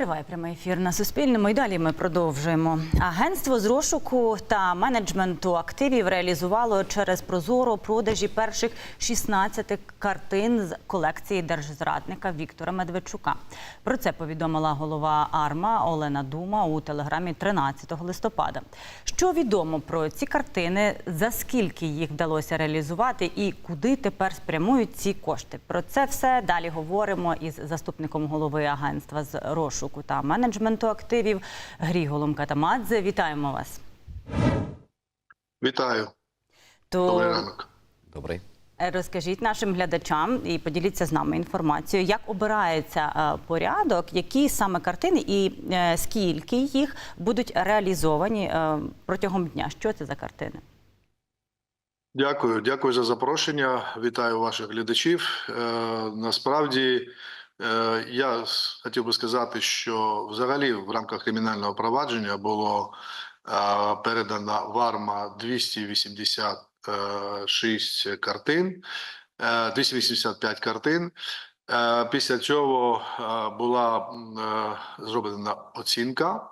Триває прямий ефір на Суспільному. І далі ми продовжуємо. Агентство з розшуку та менеджменту активів реалізувало через Прозоро продажі перших 16 картин з колекції держзрадника Віктора Медведчука. Про це повідомила голова АРМА Олена Дума у телеграмі 13 листопада. Що відомо про ці картини, за скільки їх вдалося реалізувати і куди тепер спрямують ці кошти? Про це все далі говоримо із заступником голови агентства з розшуку та менеджменту активів Гріголом Катамадзе. Вітаємо вас. Вітаю, То добрий ранок. Добрий. е, розкажіть нашим глядачам і поділіться з нами інформацією, як обирається е, порядок, які саме картини і е, скільки їх будуть реалізовані протягом дня. Що це за картини? Дякую, дякую за запрошення. Вітаю ваших глядачів. Насправді я хотів би сказати, що взагалі в рамках кримінального провадження було е, передано в АРМА 286 картин, е, 285 картин. Е, Після цього е, була е, зроблена оцінка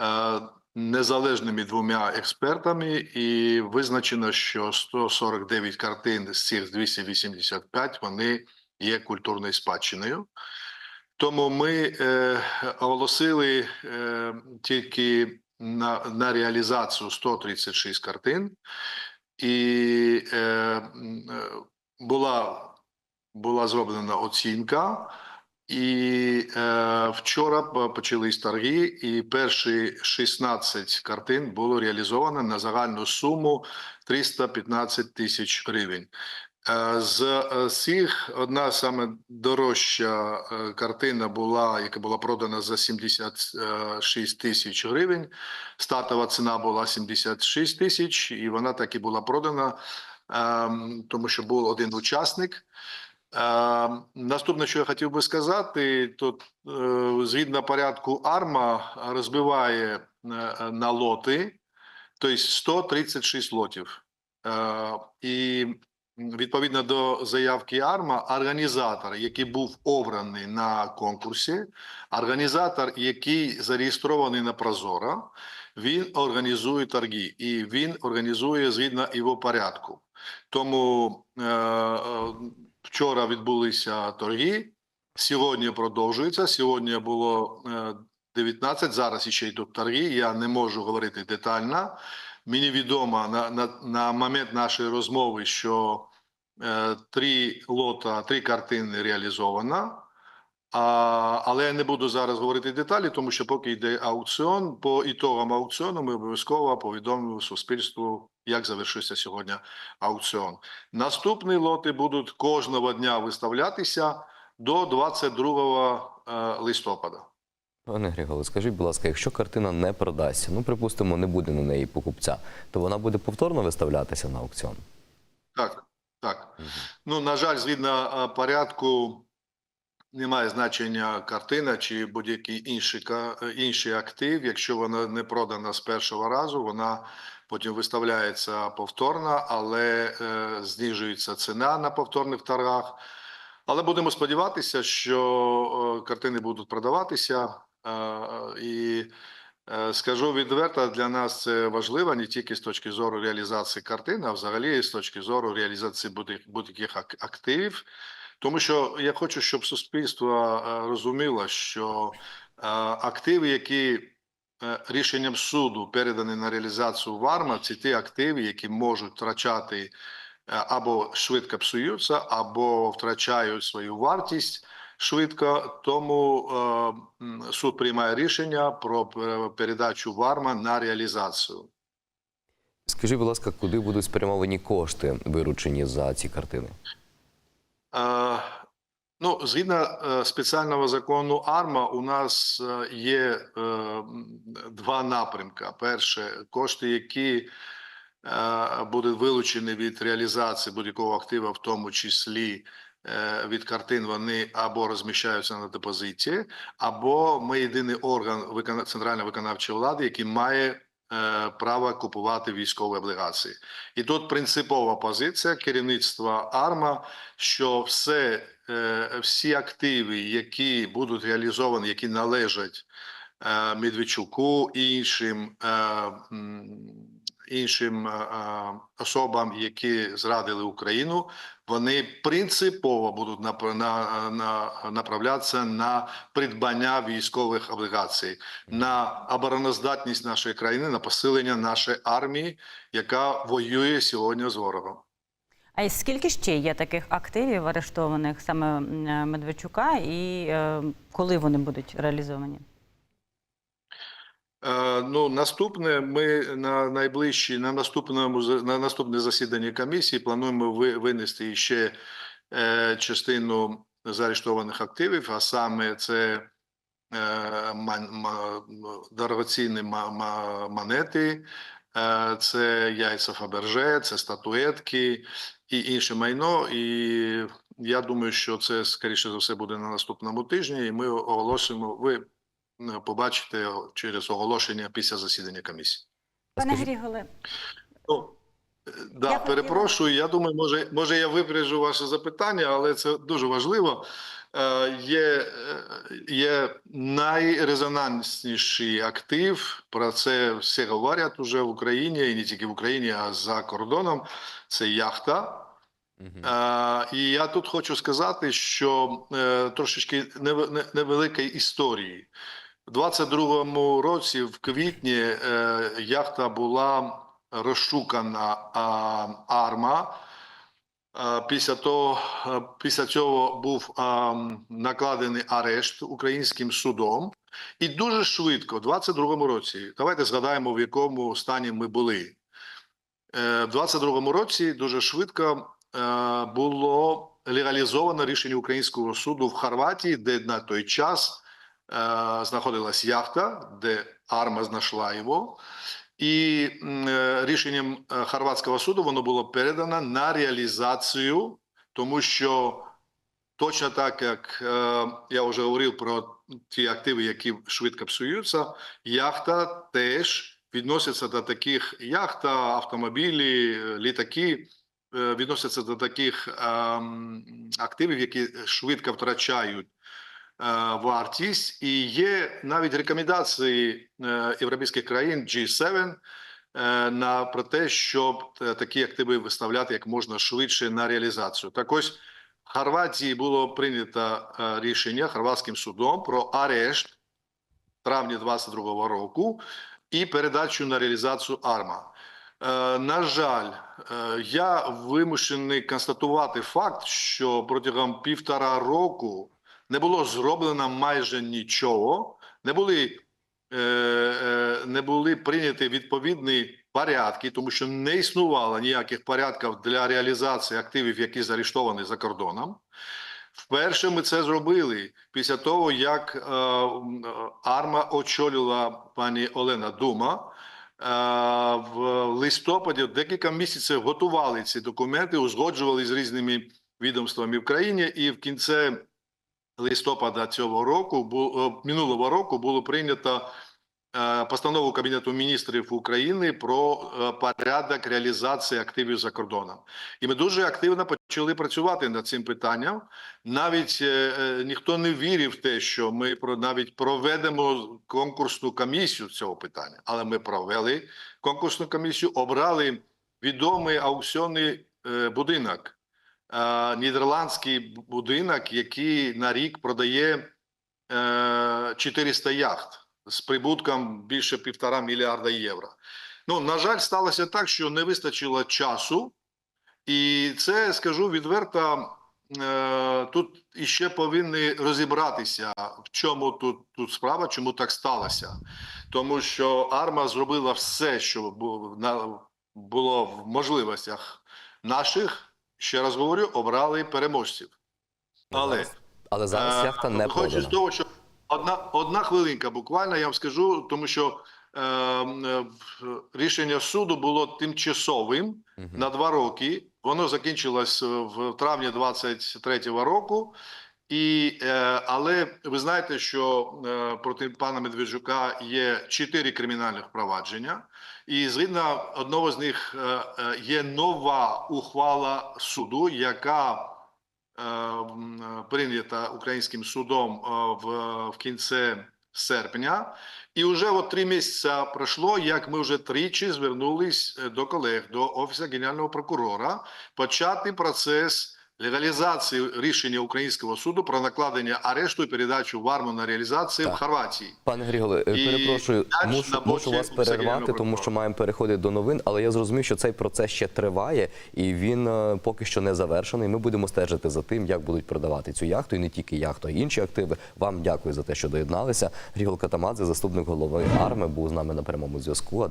е, незалежними двома експертами, і визначено, що 149 картин з цих 285 вони є культурною спадщиною. Тому ми е, оголосили е, тільки на, на реалізацію 136 картин, і е, була, була зроблена оцінка. І е, вчора почались торги, і перші 16 картин було реалізовано на загальну суму 315 тисяч гривень. Е, з е, цих одна саме дорожча е, картина була, яка була продана за 76 тисяч гривень. Стартова ціна була 76 тисяч, і вона так і була продана, ем, тому що був один учасник. Е, Наступне, що я хотів би сказати, то е, згідно порядку АРМА розбиває е, на лоти, тобто 136 лотів. Е, І відповідно до заявки АРМА, організатор, який був обраний на конкурсі, організатор, який зареєстрований на Прозоро, він організує торги і він організує згідно його порядку. Тому е, е, вчора відбулися торги, сьогодні продовжується. Сьогодні було е, 19, зараз ще йдуть торги. Я не можу говорити детально. Мені відомо на, на, на момент нашої розмови, що е, три лота, три картини реалізовано. А, але я не буду зараз говорити деталі, тому що поки йде аукціон, по ітогам аукціону ми обов'язково повідомимо суспільству, як завершився сьогодні аукціон. Наступні лоти будуть кожного дня виставлятися до 22 е, листопада. Пане Григорій, скажіть, будь ласка, якщо картина не продасться, ну припустимо, не буде на неї покупця, то вона буде повторно виставлятися на аукціон. Так, так. Ну, на жаль, згідно порядку, немає значення картина чи будь-який інший, інший актив. Якщо вона не продана з першого разу, вона потім виставляється повторно, але е, знижується ціна на повторних торгах. Але будемо сподіватися, що е, картини будуть продаватися. І е, скажу відверто, для нас це важливо не тільки з точки зору реалізації картин, а взагалі з точки зору реалізації будь- будь-яких ак- активів. Тому що я хочу, щоб суспільство розуміло, що активи, які е, рішенням суду передані на реалізацію в АРМА, це ті активи, які можуть втрачати е, або швидко псуються, або втрачають свою вартість швидко. Тому е, суд приймає рішення про передачу в АРМА на реалізацію. Скажіть, будь ласка, куди будуть спрямовані кошти, виручені за ці картини? Е, Ну, згідно е, спеціального закону АРМА, у нас е, є е, м, два напрямки. Перше, кошти, які е, будуть вилучені від реалізації будь-якого актива, в тому числі е, від картин, вони або розміщаються на депозиті, або ми єдиний орган центральної виконавчої влади, який має е, право купувати військові облігації. І тут принципова позиція керівництва АРМА, що все е, всі активи, які будуть реалізовані, які належать е, Медведчуку і іншим, е, іншим е, е, особам, які зрадили Україну, вони принципово будуть на, на, направлятися на придбання військових облігацій, на обороноздатність нашої країни, на посилення нашої армії, яка воює сьогодні з ворогом. А й скільки ще є таких активів арештованих саме е, Медведчука, і е, коли вони будуть реалізовані? Е, Ну, наступне ми на найближчі на наступному на наступне засідання комісії плануємо винести ще е, частину заарештованих активів, а саме це е, дорогоцінні монети, це яйця Фаберже, це статуетки і інше майно. І я думаю, що це скоріше за все буде на наступному тижні, і ми оголосимо. Ви побачите через оголошення після засідання комісії. Пане Гріголе, Ну, е, да, Я перепрошую. Я думаю, може, може я випереджу ваше запитання, але це дуже важливо. Е, Є, е, є найрезонансніший актив. Про це всі говорять уже в Україні, і не тільки в Україні, а за кордоном. Це яхта. Мгм. Е, І я тут хочу сказати, що е, трошечки нев- не- невеликої історії. У 22-му році, в квітні, е, яхта була розшукана арма. Е, Після того, е, після цього був накладений арешт українським судом, і дуже швидко, у 22-му році, давайте згадаємо, в якому стані ми були. В 22-му році дуже швидко було легалізовано рішення українського суду в Хорватії, де на той час знаходилась яхта, де арма знайшла його. І е, рішенням е, хорватського суду воно було передано на реалізацію, тому що точно так як е, я вже говорив про ті активи, які швидко псуються, яхта теж відноситься до таких яхта, автомобілі, е, літаки. е, Відносяться до таких ем, активів, які швидко втрачають е, вартість, і є навіть рекомендації е, європейських країн G7 е, на про те, щоб е, такі активи виставляти як можна швидше на реалізацію. Так ось в Хорватії було прийнято е, рішення хорватським судом про арешт в травні 22 року і передачу на реалізацію АРМА. Е, На жаль, е, я вимушений констатувати факт, що протягом півтора року не було зроблено майже нічого, не були, е, е, не були прийняті відповідні порядки, тому що не існувало ніяких порядків для реалізації активів, які заарештовані за кордоном. Вперше ми це зробили після того, як е, АРМА очолила пані Олена Дума. Е, В листопаді декілька місяців готували ці документи, узгоджували з різними відомствами в країні, і в кінці листопада цього року е, минулого року було прийнято е, постанову Кабінету міністрів України про е, порядок реалізації активів за кордоном. І ми дуже активно почали працювати над цим питанням. Навіть ніхто не вірив в те, що ми навіть проведемо конкурсну комісію цього питання. Але ми провели конкурсну комісію, обрали відомий аукціонний будинок, нідерландський будинок, який на рік продає е, 400 яхт з прибутком більше півтора мільярда євро. Ну, на жаль, сталося так, що не вистачило часу, і це скажу відверто. е, Тут іще повинні розібратися, в чому тут, тут справа, чому так сталося. Тому що Арма зробила все, що було в можливостях наших. Ще раз говорю, обрали переможців. Але але зараз Е, яхта не Хочу з того, що одна, одна хвилинка буквально, я вам скажу, тому що е, е, рішення суду було тимчасовим угу. на два роки. Воно закінчилось е, в травні 23-го року. І, е, але ви знаєте, що е, проти пана Медведчука є чотири кримінальних провадження, і згідно одного з них е, є нова ухвала суду, яка прийнята українським судом в, в кінці серпня. І вже от три місяці пройшло, як ми вже тричі звернулись до колег, до Офісу Генерального прокурора, почати процес легалізації рішення українського суду про накладення арешту і передачу в армію на реалізацію в Так. Хорватії. Пане Гріголе, е, перепрошую, мушу, мушу вас перервати, тому що маємо переходити до новин. Але я зрозумів, що цей процес ще триває і він е, поки що не завершений. Ми будемо стежити за тим, як будуть продавати цю яхту, і не тільки яхту, а й інші активи. Вам дякую за те, що доєдналися. Грігол Катамадзе, заступник голови АРМи, був з нами на прямому зв'язку.